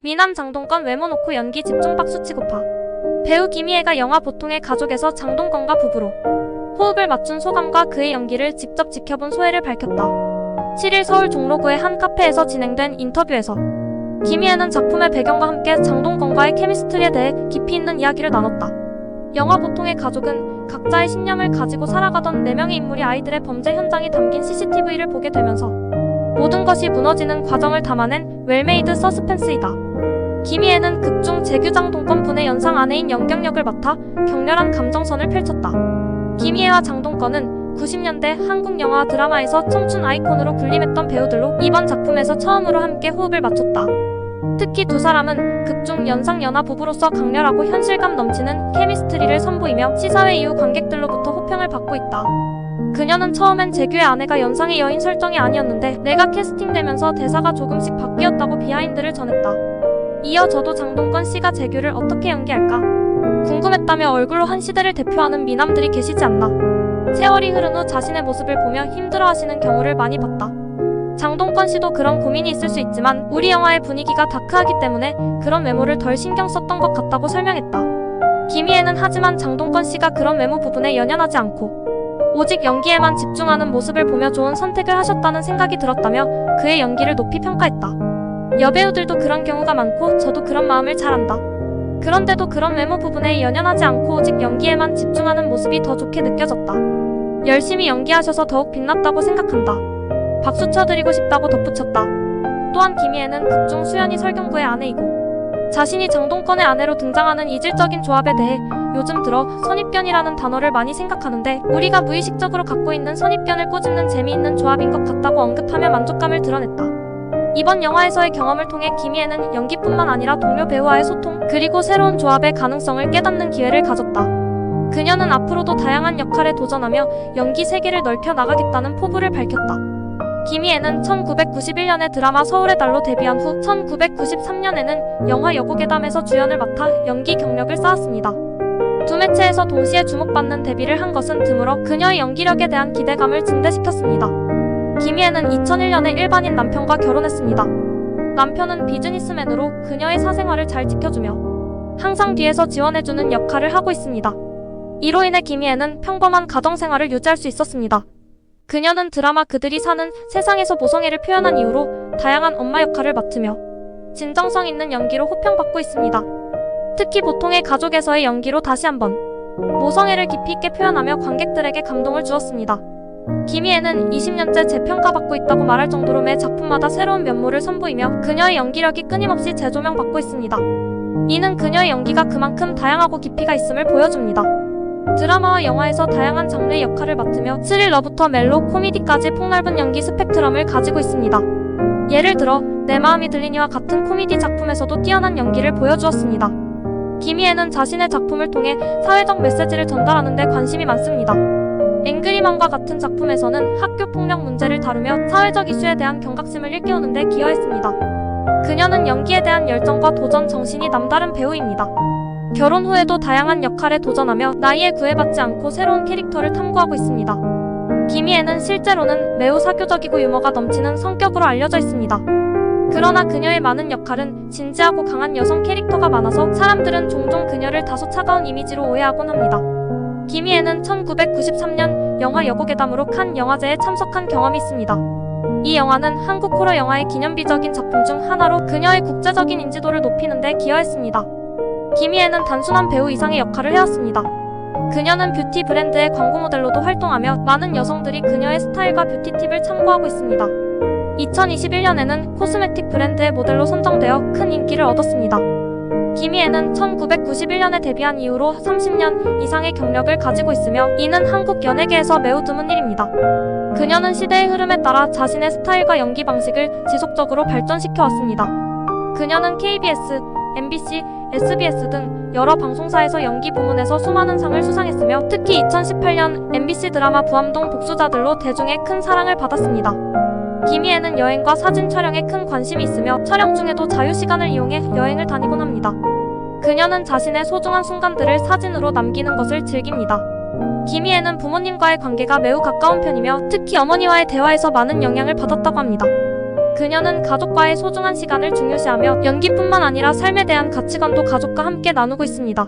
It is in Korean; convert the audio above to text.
미남 장동건 외모 놓고 연기 집중 박수 치고파. 배우 김희애가 영화 보통의 가족에서 장동건과 부부로 호흡을 맞춘 소감과 그의 연기를 직접 지켜본 소회를 밝혔다. 7일 서울 종로구의 한 카페에서 진행된 인터뷰에서 김희애는 작품의 배경과 함께 장동건과의 케미스트리에 대해 깊이 있는 이야기를 나눴다. 영화 보통의 가족은 각자의 신념을 가지고 살아가던 4명의 인물이 아이들의 범죄 현장이 담긴 CCTV를 보게 되면서 모든 것이 무너지는 과정을 담아낸 웰메이드 서스펜스이다. 김희애는 극중 재규장 동건분의 연상 아내인 연경역을 맡아 격렬한 감정선을 펼쳤다. 김희애와 장동건은 90년대 한국 영화 드라마에서 청춘 아이콘으로 군림했던 배우들로 이번 작품에서 처음으로 함께 호흡을 맞췄다. 특히 두 사람은 극중 연상 연하 부부로서 강렬하고 현실감 넘치는 케미스트리를 선보이며 시사회 이후 관객들로부터 호평을 받고 있다. 그녀는 처음엔 재규의 아내가 연상의 여인 설정이 아니었는데 내가 캐스팅되면서 대사가 조금씩 바뀌었다고 비하인드를 전했다. 이어 저도 장동건 씨가 재규를 어떻게 연기할까? 궁금했다며 얼굴로 한 시대를 대표하는 미남들이 계시지 않나. 세월이 흐른 후 자신의 모습을 보며 힘들어하시는 경우를 많이 봤다. 장동건 씨도 그런 고민이 있을 수 있지만 우리 영화의 분위기가 다크하기 때문에 그런 외모를 덜 신경 썼던 것 같다고 설명했다. 김희애는 하지만 장동건 씨가 그런 외모 부분에 연연하지 않고 오직 연기에만 집중하는 모습을 보며 좋은 선택을 하셨다는 생각이 들었다며 그의 연기를 높이 평가했다. 여배우들도 그런 경우가 많고 저도 그런 마음을 잘 안다. 그런데도 그런 외모 부분에 연연하지 않고 오직 연기에만 집중하는 모습이 더 좋게 느껴졌다. 열심히 연기하셔서 더욱 빛났다고 생각한다. 박수 쳐드리고 싶다고 덧붙였다. 또한 김희애는 극중 수연이 설경구의 아내이고 자신이 장동건의 아내로 등장하는 이질적인 조합에 대해 요즘 들어 선입견이라는 단어를 많이 생각하는데 우리가 무의식적으로 갖고 있는 선입견을 꼬집는 재미있는 조합인 것 같다고 언급하며 만족감을 드러냈다. 이번 영화에서의 경험을 통해 김희애는 연기뿐만 아니라 동료 배우와의 소통 그리고 새로운 조합의 가능성을 깨닫는 기회를 가졌다. 그녀는 앞으로도 다양한 역할에 도전하며 연기 세계를 넓혀 나가겠다는 포부를 밝혔다. 김희애는 1991년에 드라마 서울의 달로 데뷔한 후 1993년에는 영화 여고괴담에서 주연을 맡아 연기 경력을 쌓았습니다. 두 매체에서 동시에 주목받는 데뷔를 한 것은 드물어 그녀의 연기력에 대한 기대감을 증대시켰습니다. 김희애는 2001년에 일반인 남편과 결혼했습니다. 남편은 비즈니스맨으로 그녀의 사생활을 잘 지켜주며 항상 뒤에서 지원해주는 역할을 하고 있습니다. 이로 인해 김희애는 평범한 가정생활을 유지할 수 있었습니다. 그녀는 드라마 그들이 사는 세상에서 모성애를 표현한 이후로 다양한 엄마 역할을 맡으며 진정성 있는 연기로 호평받고 있습니다. 특히 보통의 가족에서의 연기로 다시 한번 모성애를 깊이 있게 표현하며 관객들에게 감동을 주었습니다. 김희애는 20년째 재평가받고 있다고 말할 정도로 매 작품마다 새로운 면모를 선보이며 그녀의 연기력이 끊임없이 재조명받고 있습니다. 이는 그녀의 연기가 그만큼 다양하고 깊이가 있음을 보여줍니다. 드라마와 영화에서 다양한 장르의 역할을 맡으며 스릴러부터 멜로, 코미디까지 폭넓은 연기 스펙트럼을 가지고 있습니다. 예를 들어 내 마음이 들리니와 같은 코미디 작품에서도 뛰어난 연기를 보여주었습니다. 김희애는 자신의 작품을 통해 사회적 메시지를 전달하는 데 관심이 많습니다. 앵그리만과 같은 작품에서는 학교 폭력 문제를 다루며 사회적 이슈에 대한 경각심을 일깨우는 데 기여했습니다. 그녀는 연기에 대한 열정과 도전 정신이 남다른 배우입니다. 결혼 후에도 다양한 역할에 도전하며 나이에 구애받지 않고 새로운 캐릭터를 탐구하고 있습니다. 김희애는 실제로는 매우 사교적이고 유머가 넘치는 성격으로 알려져 있습니다. 그러나 그녀의 많은 역할은 진지하고 강한 여성 캐릭터가 많아서 사람들은 종종 그녀를 다소 차가운 이미지로 오해하곤 합니다. 김희애는 1993년 영화 여고괴담으로 칸 영화제에 참석한 경험이 있습니다. 이 영화는 한국 호러 영화의 기념비적인 작품 중 하나로 그녀의 국제적인 인지도를 높이는 데 기여했습니다. 김희애는 단순한 배우 이상의 역할을 해왔습니다. 그녀는 뷰티 브랜드의 광고 모델로도 활동하며 많은 여성들이 그녀의 스타일과 뷰티 팁을 참고하고 있습니다. 2021년에는 코스메틱 브랜드의 모델로 선정되어 큰 인기를 얻었습니다. 김희애는 1991년에 데뷔한 이후로 30년 이상의 경력을 가지고 있으며 이는 한국 연예계에서 매우 드문 일입니다. 그녀는 시대의 흐름에 따라 자신의 스타일과 연기 방식을 지속적으로 발전시켜 왔습니다. 그녀는 KBS, MBC, SBS 등 여러 방송사에서 연기 부문에서 수많은 상을 수상했으며 특히 2018년 MBC 드라마 부암동 복수자들로 대중의 큰 사랑을 받았습니다. 김희애는 여행과 사진 촬영에 큰 관심이 있으며 촬영 중에도 자유시간을 이용해 여행을 다니곤 합니다. 그녀는 자신의 소중한 순간들을 사진으로 남기는 것을 즐깁니다. 김희애는 부모님과의 관계가 매우 가까운 편이며 특히 어머니와의 대화에서 많은 영향을 받았다고 합니다. 그녀는 가족과의 소중한 시간을 중요시하며 연기뿐만 아니라 삶에 대한 가치관도 가족과 함께 나누고 있습니다.